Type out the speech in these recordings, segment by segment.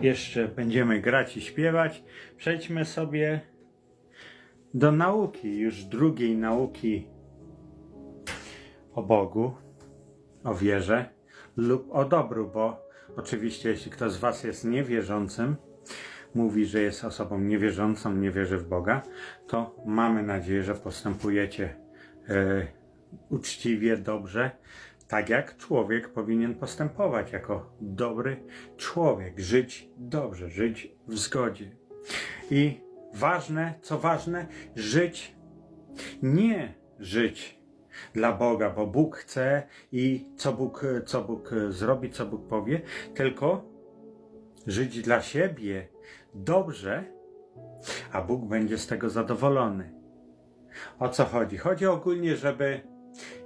jeszcze będziemy grać i śpiewać, przejdźmy sobie do nauki, już drugiej nauki o Bogu, o wierze lub o dobru, bo oczywiście jeśli ktoś z Was jest niewierzącym, mówi, że jest osobą niewierzącą, nie wierzy w Boga, to mamy nadzieję, że postępujecie e, uczciwie, dobrze, tak jak człowiek powinien postępować, jako dobry człowiek, żyć dobrze, żyć w zgodzie. I ważne, co ważne, żyć nie żyć dla Boga, bo Bóg chce i co Bóg, co Bóg zrobi, co Bóg powie, tylko żyć dla siebie dobrze, a Bóg będzie z tego zadowolony. O co chodzi? Chodzi ogólnie, żeby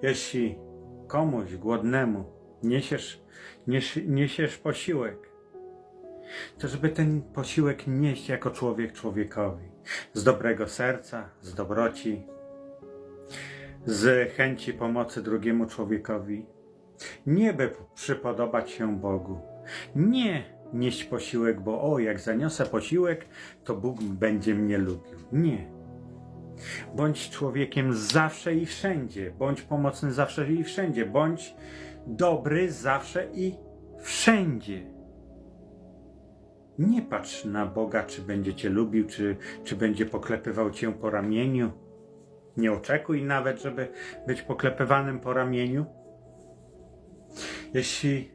jeśli komuś głodnemu niesiesz, nies, niesiesz posiłek, to żeby ten posiłek nieść jako człowiek człowiekowi. Z dobrego serca, z dobroci, z chęci pomocy drugiemu człowiekowi. Nie by przypodobać się Bogu. Nie nieść posiłek, bo o, jak zaniosę posiłek, to Bóg będzie mnie lubił. Nie. Bądź człowiekiem zawsze i wszędzie. Bądź pomocny zawsze i wszędzie. Bądź dobry zawsze i wszędzie. Nie patrz na Boga, czy będzie cię lubił, czy, czy będzie poklepywał cię po ramieniu. Nie oczekuj nawet, żeby być poklepywanym po ramieniu. Jeśli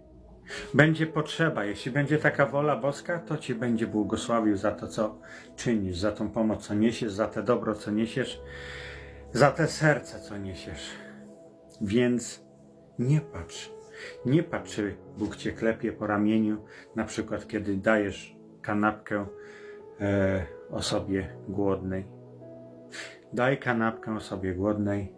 będzie potrzeba, jeśli będzie taka wola boska, to Ci będzie błogosławił za to, co czynisz, za tą pomoc, co niesiesz, za te dobro, co niesiesz, za te serce, co niesiesz. Więc nie patrz, nie patrz, czy Bóg Cię klepie po ramieniu, na przykład kiedy dajesz kanapkę e, osobie głodnej. Daj kanapkę osobie głodnej,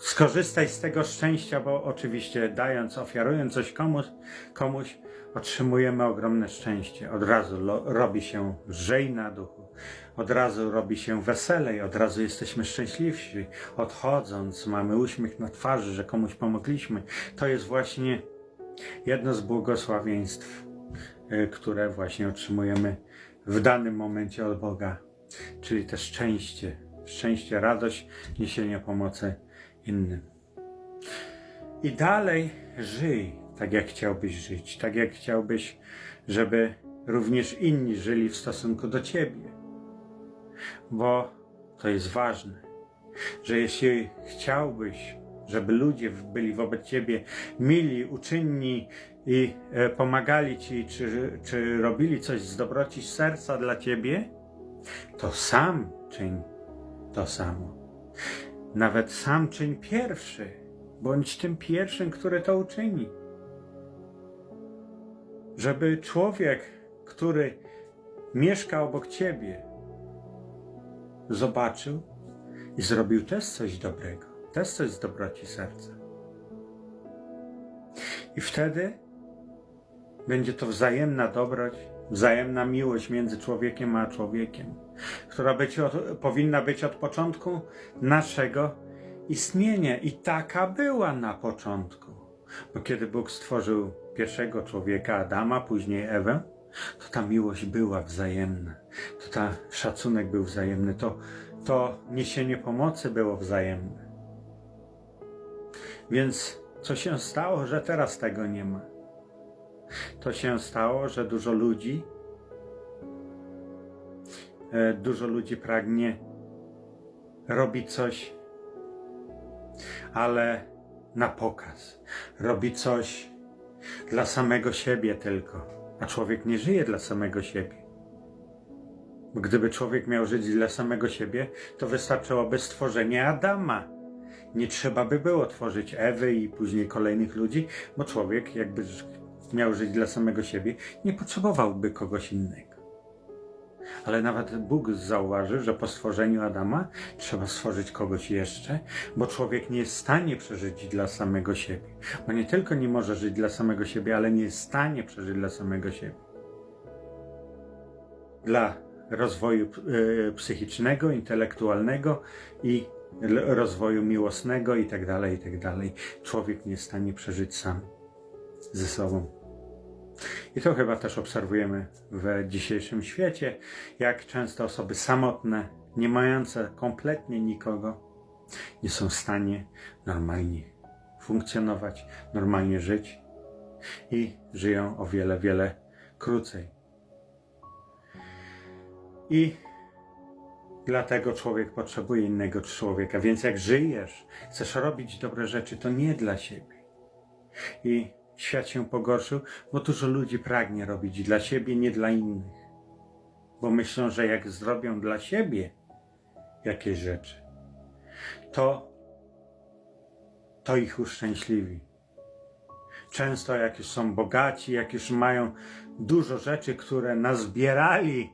skorzystaj z tego szczęścia, bo oczywiście dając, ofiarując coś komuś, komuś otrzymujemy ogromne szczęście. Od razu lo, robi się lżej na duchu, od razu robi się weselej, od razu jesteśmy szczęśliwsi. Odchodząc, mamy uśmiech na twarzy, że komuś pomogliśmy. To jest właśnie jedno z błogosławieństw, y, które właśnie otrzymujemy w danym momencie od Boga, czyli te szczęście, szczęście, radość, niesienie pomocy innym. I dalej żyj tak, jak chciałbyś żyć, tak jak chciałbyś, żeby również inni żyli w stosunku do ciebie. Bo to jest ważne, że jeśli chciałbyś, żeby ludzie byli wobec ciebie mili, uczynni i e, pomagali ci, czy, czy robili coś z dobroci serca dla ciebie, to sam czyń to samo. Nawet sam czyń pierwszy, bądź tym pierwszym, który to uczyni. Żeby człowiek, który mieszka obok ciebie, zobaczył i zrobił też coś dobrego, też coś z dobroci serca. I wtedy będzie to wzajemna dobroć, wzajemna miłość między człowiekiem a człowiekiem, która być od, powinna być od początku naszego istnienia. I taka była na początku. Bo kiedy Bóg stworzył pierwszego człowieka, Adama, później Ewę, to ta miłość była wzajemna, to ta szacunek był wzajemny, to, to niesienie pomocy było wzajemne. Więc co się stało, że teraz tego nie ma? To się stało, że dużo ludzi, dużo ludzi pragnie robić coś, ale na pokaz. Robi coś dla samego siebie tylko, a człowiek nie żyje dla samego siebie. Gdyby człowiek miał żyć dla samego siebie, to wystarczyłoby stworzenie Adama. Nie trzeba by było tworzyć Ewy i później kolejnych ludzi, bo człowiek, jakby miał żyć dla samego siebie, nie potrzebowałby kogoś innego. Ale nawet Bóg zauważy, że po stworzeniu Adama trzeba stworzyć kogoś jeszcze, bo człowiek nie jest w stanie przeżyć dla samego siebie. Bo nie tylko nie może żyć dla samego siebie, ale nie jest w stanie przeżyć dla samego siebie. Dla rozwoju e, psychicznego, intelektualnego i rozwoju miłosnego i tak dalej, i tak. Człowiek nie jest w stanie przeżyć sam ze sobą. I to chyba też obserwujemy w dzisiejszym świecie, jak często osoby samotne, nie mające kompletnie nikogo, nie są w stanie normalnie funkcjonować, normalnie żyć i żyją o wiele, wiele krócej. I dlatego człowiek potrzebuje innego człowieka. Więc jak żyjesz, chcesz robić dobre rzeczy, to nie dla siebie. I świat się pogorszył, bo dużo ludzi pragnie robić dla siebie, nie dla innych. Bo myślą, że jak zrobią dla siebie jakieś rzeczy, to, to ich uszczęśliwi. Często jak już są bogaci, jak już mają dużo rzeczy, które nazbierali,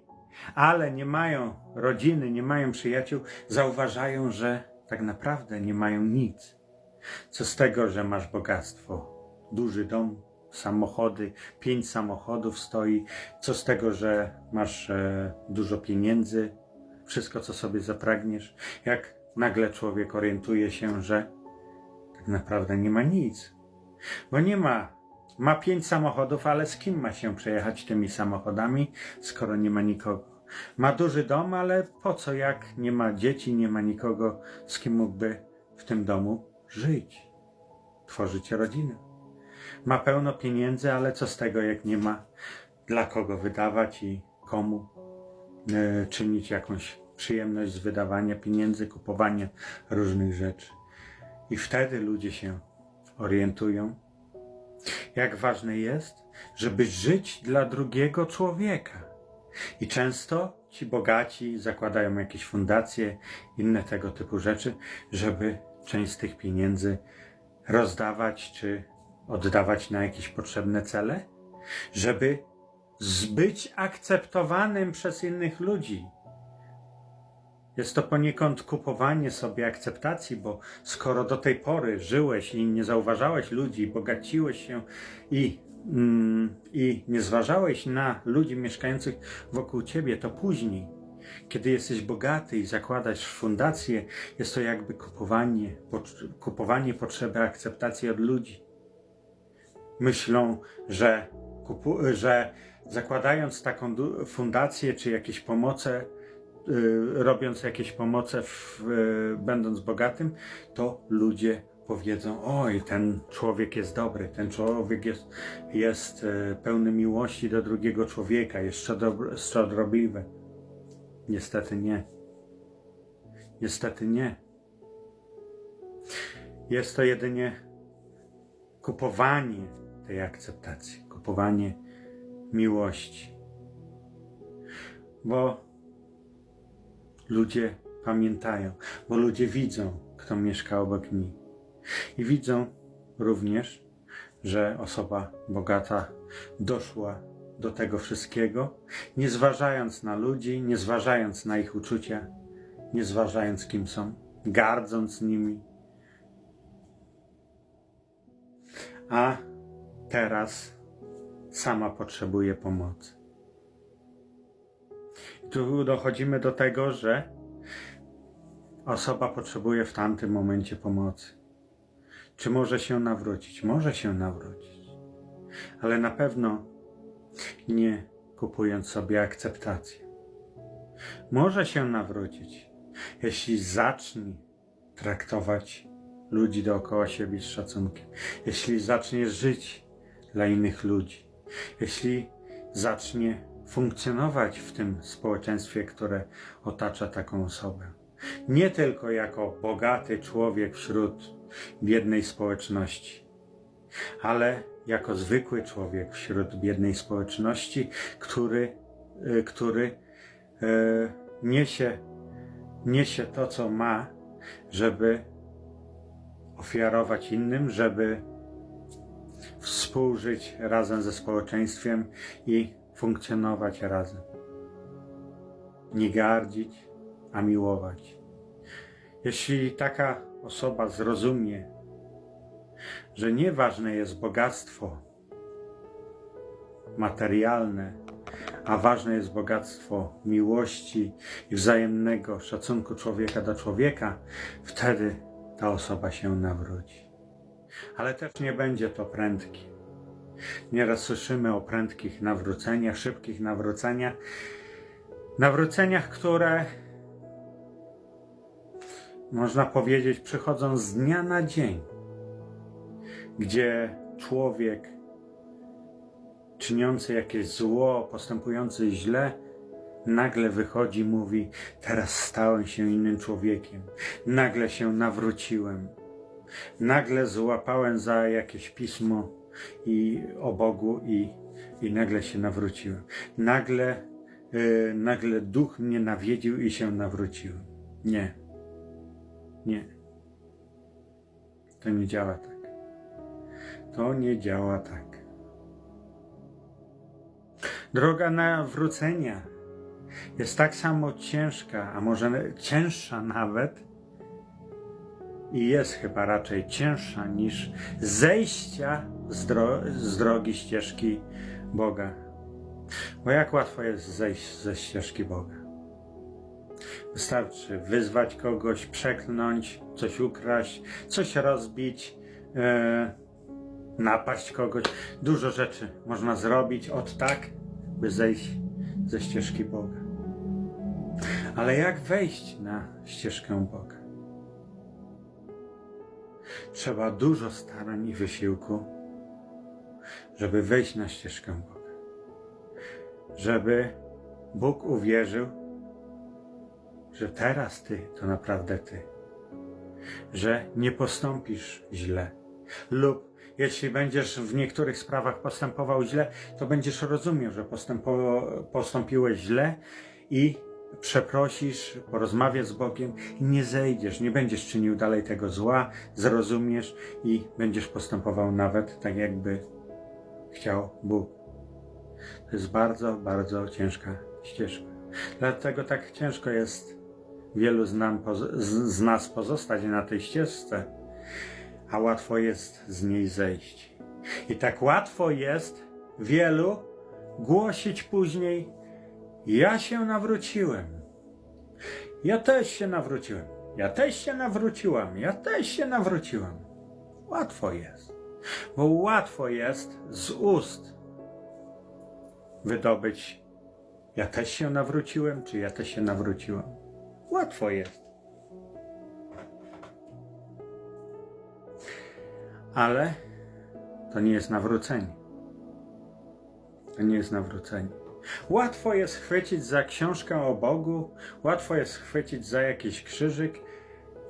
ale nie mają rodziny, nie mają przyjaciół, zauważają, że tak naprawdę nie mają nic. Co z tego, że masz bogactwo? Duży dom, samochody, pięć samochodów stoi. Co z tego, że masz e, dużo pieniędzy, wszystko, co sobie zapragniesz? Jak nagle człowiek orientuje się, że tak naprawdę nie ma nic. Bo nie ma. Ma pięć samochodów, ale z kim ma się przejechać tymi samochodami, skoro nie ma nikogo? Ma duży dom, ale po co, jak nie ma dzieci, nie ma nikogo, z kim mógłby w tym domu żyć, tworzyć rodzinę? Ma pełno pieniędzy, ale co z tego, jak nie ma dla kogo wydawać i komu e, czynić jakąś przyjemność z wydawania pieniędzy, kupowania różnych rzeczy. I wtedy ludzie się orientują, jak ważne jest, żeby żyć dla drugiego człowieka. I często ci bogaci zakładają jakieś fundacje, inne tego typu rzeczy, żeby część z tych pieniędzy rozdawać czy oddawać na jakieś potrzebne cele, żeby zbyć akceptowanym przez innych ludzi. Jest to poniekąd kupowanie sobie akceptacji, bo skoro do tej pory żyłeś i nie zauważałeś ludzi, bogaciłeś się i, mm, i nie zważałeś na ludzi mieszkających wokół ciebie, to później, kiedy jesteś bogaty i zakładasz fundację, jest to jakby kupowanie, kupowanie potrzeby akceptacji od ludzi. Myślą, że, że zakładając taką fundację czy jakieś pomoce, y, robiąc jakieś pomoce, w, y, będąc bogatym, to ludzie powiedzą: Oj, ten człowiek jest dobry, ten człowiek jest, jest y, pełny miłości do drugiego człowieka, jest szczodro- szczodrobliwy. Niestety nie. Niestety nie. Jest to jedynie kupowanie tej akceptacji, kupowanie miłości. Bo ludzie pamiętają, bo ludzie widzą, kto mieszka obok nich. I widzą również, że osoba bogata doszła do tego wszystkiego, nie zważając na ludzi, nie zważając na ich uczucia, nie zważając kim są, gardząc nimi. A teraz sama potrzebuje pomocy. Tu dochodzimy do tego, że osoba potrzebuje w tamtym momencie pomocy. Czy może się nawrócić? Może się nawrócić, ale na pewno nie kupując sobie akceptacji. Może się nawrócić, jeśli zacznie traktować ludzi dookoła siebie z szacunkiem, jeśli zacznie żyć dla innych ludzi, jeśli zacznie funkcjonować w tym społeczeństwie, które otacza taką osobę. Nie tylko jako bogaty człowiek wśród biednej społeczności, ale jako zwykły człowiek wśród biednej społeczności, który, y, który y, niesie, niesie to, co ma, żeby ofiarować innym, żeby współżyć razem ze społeczeństwem i funkcjonować razem. Nie gardzić, a miłować. Jeśli taka osoba zrozumie, że nieważne jest bogactwo materialne, a ważne jest bogactwo miłości i wzajemnego szacunku człowieka do człowieka, wtedy ta osoba się nawróci. Ale też nie będzie to prędkie. Nieraz słyszymy o prędkich nawróceniach, szybkich nawróceniach, nawróceniach, które można powiedzieć przychodzą z dnia na dzień, gdzie człowiek czyniący jakieś zło, postępujący źle, nagle wychodzi mówi: Teraz stałem się innym człowiekiem, nagle się nawróciłem, nagle złapałem za jakieś pismo i o Bogu i, i nagle się nawróciłem. Nagle, yy, nagle duch mnie nawiedził i się nawróciłem. Nie. Nie. To nie działa tak. To nie działa tak. Droga nawrócenia jest tak samo ciężka, a może cięższa nawet, i jest chyba raczej cięższa niż zejścia z, dro z drogi ścieżki Boga. Bo jak łatwo jest zejść ze ścieżki Boga. Wystarczy wyzwać kogoś, przeklnąć, coś ukraść, coś rozbić, e, napaść kogoś. Dużo rzeczy można zrobić od tak, by zejść ze ścieżki Boga. Ale jak wejść na ścieżkę Boga? Trzeba dużo starań i wysiłku, żeby wejść na ścieżkę Boga. Żeby Bóg uwierzył, że teraz Ty to naprawdę Ty. Że nie postąpisz źle. Lub jeśli będziesz w niektórych sprawach postępował źle, to będziesz rozumiał, że postąpiłeś źle i przeprosisz, porozmawiasz z Bogiem i nie zejdziesz, nie będziesz czynił dalej tego zła, zrozumiesz i będziesz postępował nawet tak, jakby chciał Bóg. To jest bardzo, bardzo ciężka ścieżka. Dlatego tak ciężko jest wielu z, nam, z, z nas pozostać na tej ścieżce, a łatwo jest z niej zejść. I tak łatwo jest wielu głosić później: Ja się nawróciłem. Ja też się nawróciłem. Ja też się nawróciłam. Ja też się nawróciłam. Łatwo jest. Bo łatwo jest z ust wydobyć: Ja też się nawróciłem, czy ja też się nawróciłam. Łatwo jest. Ale to nie jest nawrócenie. To nie jest nawrócenie. Łatwo jest chwycić za książkę o Bogu, łatwo jest chwycić za jakiś krzyżyk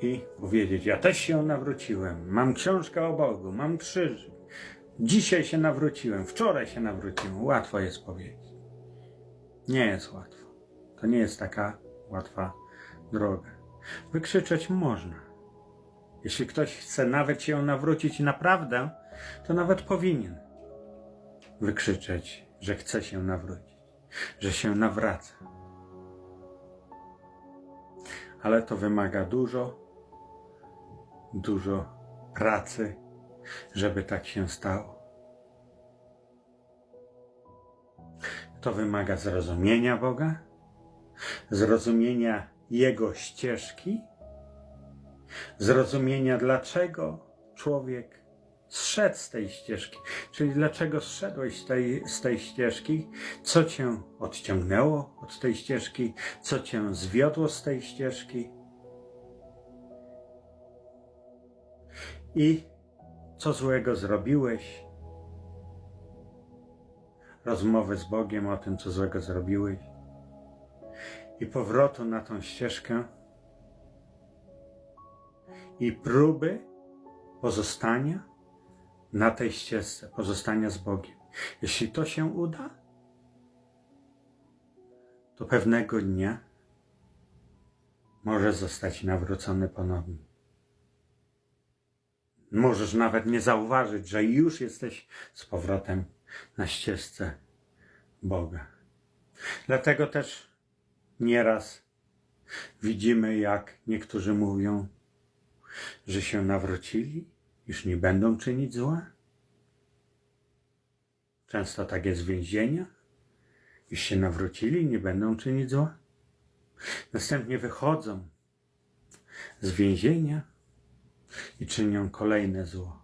i powiedzieć: Ja też się nawróciłem, mam książkę o Bogu, mam krzyżyk. Dzisiaj się nawróciłem, wczoraj się nawróciłem. Łatwo jest powiedzieć. Nie jest łatwo. To nie jest taka łatwa droga. Wykrzyczeć można. Jeśli ktoś chce nawet się nawrócić naprawdę, to nawet powinien wykrzyczeć, że chce się nawrócić, że się nawraca. Ale to wymaga dużo, dużo pracy, żeby tak się stało. To wymaga zrozumienia Boga, zrozumienia Jego ścieżki, zrozumienia, dlaczego człowiek zszedł z tej ścieżki, czyli dlaczego zszedłeś z tej, z tej ścieżki, co cię odciągnęło od tej ścieżki, co cię zwiodło z tej ścieżki? I co złego zrobiłeś. Rozmowy z Bogiem o tym, co złego zrobiłeś. I powrotu na tą ścieżkę. I próby pozostania na tej ścieżce, pozostania z Bogiem. Jeśli to się uda, to pewnego dnia może zostać nawrócony ponownie. Możesz nawet nie zauważyć, że już jesteś z powrotem na ścieżce Boga. Dlatego też nieraz widzimy, jak niektórzy mówią, że się nawrócili, już nie będą czynić zła. Często tak jest w więzieniach. Już się nawrócili, nie będą czynić zła. Następnie wychodzą z więzienia i czynią kolejne zło.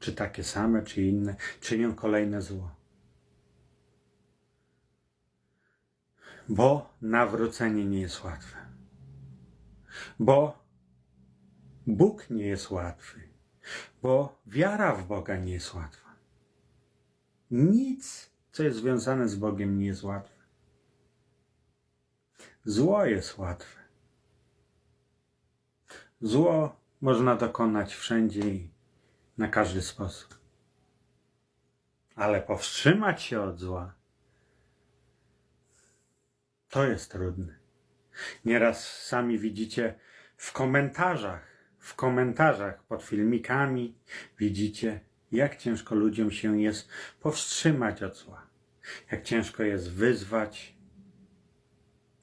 czy takie same, czy inne, czynią kolejne zło. Bo nawrócenie nie jest łatwe. Bo Bóg nie jest łatwy. Bo wiara w Boga nie jest łatwa. Nic, co jest związane z Bogiem, nie jest łatwe. Zło jest łatwe. Zło można dokonać wszędzie i na każdy sposób. Ale powstrzymać się od zła to jest trudne. Nieraz sami widzicie w komentarzach, w komentarzach pod filmikami, widzicie, jak ciężko ludziom się jest powstrzymać od zła. Jak ciężko jest wyzwać,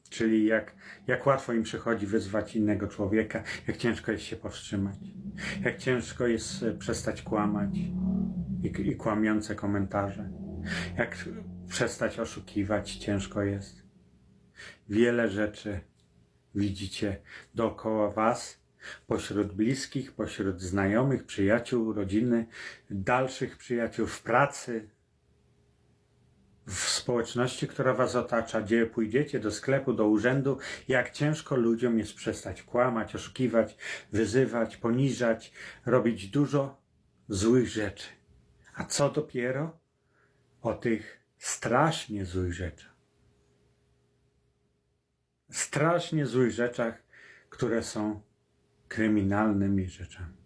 czyli jak, jak łatwo im przychodzi wyzwać innego człowieka, jak ciężko jest się powstrzymać, jak ciężko jest e, przestać kłamać i, i kłamiące komentarze, jak przestać oszukiwać, ciężko jest. Wiele rzeczy widzicie dookoła Was, pośród bliskich, pośród znajomych, przyjaciół, rodziny, dalszych przyjaciół, w pracy, w społeczności, która Was otacza, gdzie pójdziecie do sklepu, do urzędu, jak ciężko ludziom jest przestać kłamać, oszukiwać, wyzywać, poniżać, robić dużo złych rzeczy. A co dopiero o tych strasznie złych rzeczach? strasznie złych rzeczach, które są kryminalnymi rzeczami.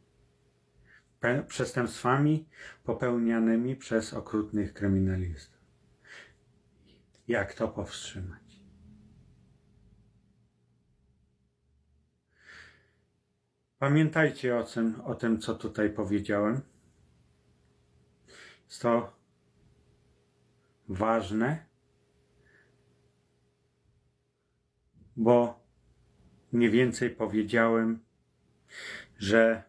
Przestępstwami popełnianymi przez okrutnych kryminalistów. Jak to powstrzymać? Pamiętajcie o tym, o tym, co tutaj powiedziałem. Jest to ważne bo mniej więcej powiedziałem, że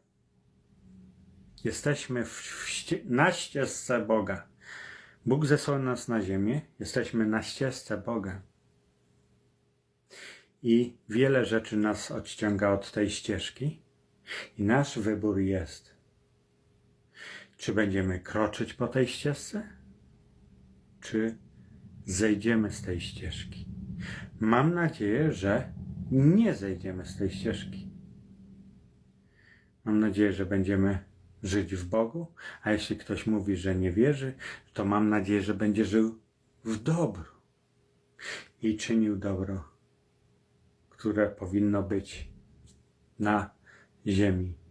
jesteśmy w, w, na ścieżce Boga. Bóg zesłał nas na ziemię, jesteśmy na ścieżce Boga. I wiele rzeczy nas odciąga od tej ścieżki, i nasz wybór jest, czy będziemy kroczyć po tej ścieżce, czy zejdziemy z tej ścieżki. Mam nadzieję, że nie zejdziemy z tej ścieżki. Mam nadzieję, że będziemy żyć w Bogu, a jeśli ktoś mówi, że nie wierzy, to mam nadzieję, że będzie żył w dobru i czynił dobro, które powinno być na ziemi.